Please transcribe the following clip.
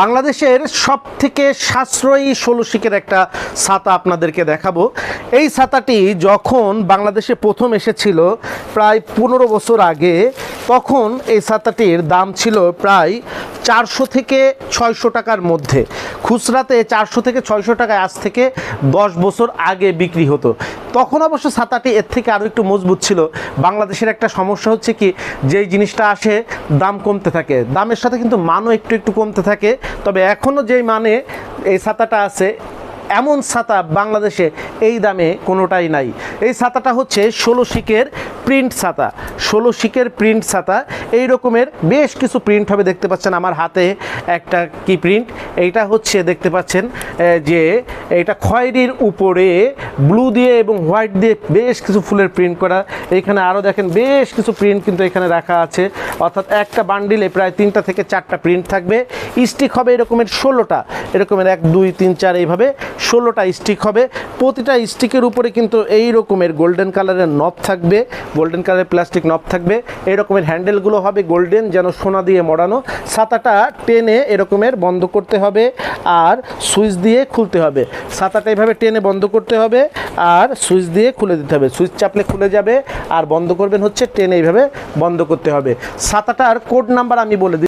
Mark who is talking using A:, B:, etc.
A: বাংলাদেশের সব থেকে সাশ্রয়ী ষোলো শিকের একটা ছাতা আপনাদেরকে দেখাবো। এই ছাতাটি যখন বাংলাদেশে প্রথম এসেছিল প্রায় পনেরো বছর আগে, তখন এই ছাতাটির দাম ছিল প্রায় চারশো থেকে ছয়শো টাকার মধ্যে। খুচরাতে চারশো থেকে ছয়শো টাকায় আজ থেকে দশ বছর আগে বিক্রি হতো। তখন অবশ্য ছাতাটি এর থেকে আরও একটু মজবুত ছিল। বাংলাদেশের একটা সমস্যা হচ্ছে কি, যেই জিনিসটা আসে, দাম কমতে থাকে। দামের সাথে কিন্তু মানও একটু একটু কমতে থাকে। তবে এখনও যেই মানে এই ছাতাটা আছে, এমন ছাতা বাংলাদেশে এই দামে কোনোটাই নাই। এই ছাতাটা হচ্ছে ষোলো শিকের প্রিন্ট ছাতা। ষোলো শিকের প্রিন্ট ছাতা। এই রকমের বেশ কিছু প্রিন্ট হবে, দেখতে পাচ্ছেন আমার হাতে একটা কি প্রিন্ট। এইটা হচ্ছে, দেখতে পাচ্ছেন যে এটা খয়েরির উপরে ব্লু দিয়ে এবং হোয়াইট দিয়ে বেশ কিছু ফুলের প্রিন্ট করা। এখানে আরও দেখেন বেশ কিছু প্রিন্ট কিন্তু এখানে রাখা আছে। অর্থাৎ একটা বান্ডিলে প্রায় তিনটা থেকে চারটা প্রিন্ট থাকবে। স্টিক হবে এরকমের ষোলোটা। এরকমের এক, দুই, তিন, চার এইভাবে ষোলোটা স্টিক হবে। প্রতিটা স্টিকের উপরে কিন্তু এই রকমের গোল্ডেন কালারের নব থাকবে। গোল্ডেন কালারের প্লাস্টিক নব থাকবে। এই রকমের হ্যান্ডেলগুলো হবে গোল্ডেন যেন সোনা দিয়ে মোড়ানো। ছাতাটা টেনে এরকমের বন্ধ করতে হবে। আর সুইচ দিয়ে খুলতে হবে। ছাতাটা এইভাবে টেনে বন্ধ করতে হবে আর সুইচ দিয়ে খুলে দিতে হবে। সুইচ চাপলে খুলে যাবে আর বন্ধ করবেন হচ্ছে টেনে এইভাবে বন্ধ করতে হবে। ছাতাটার কোড নাম্বার আমি বলে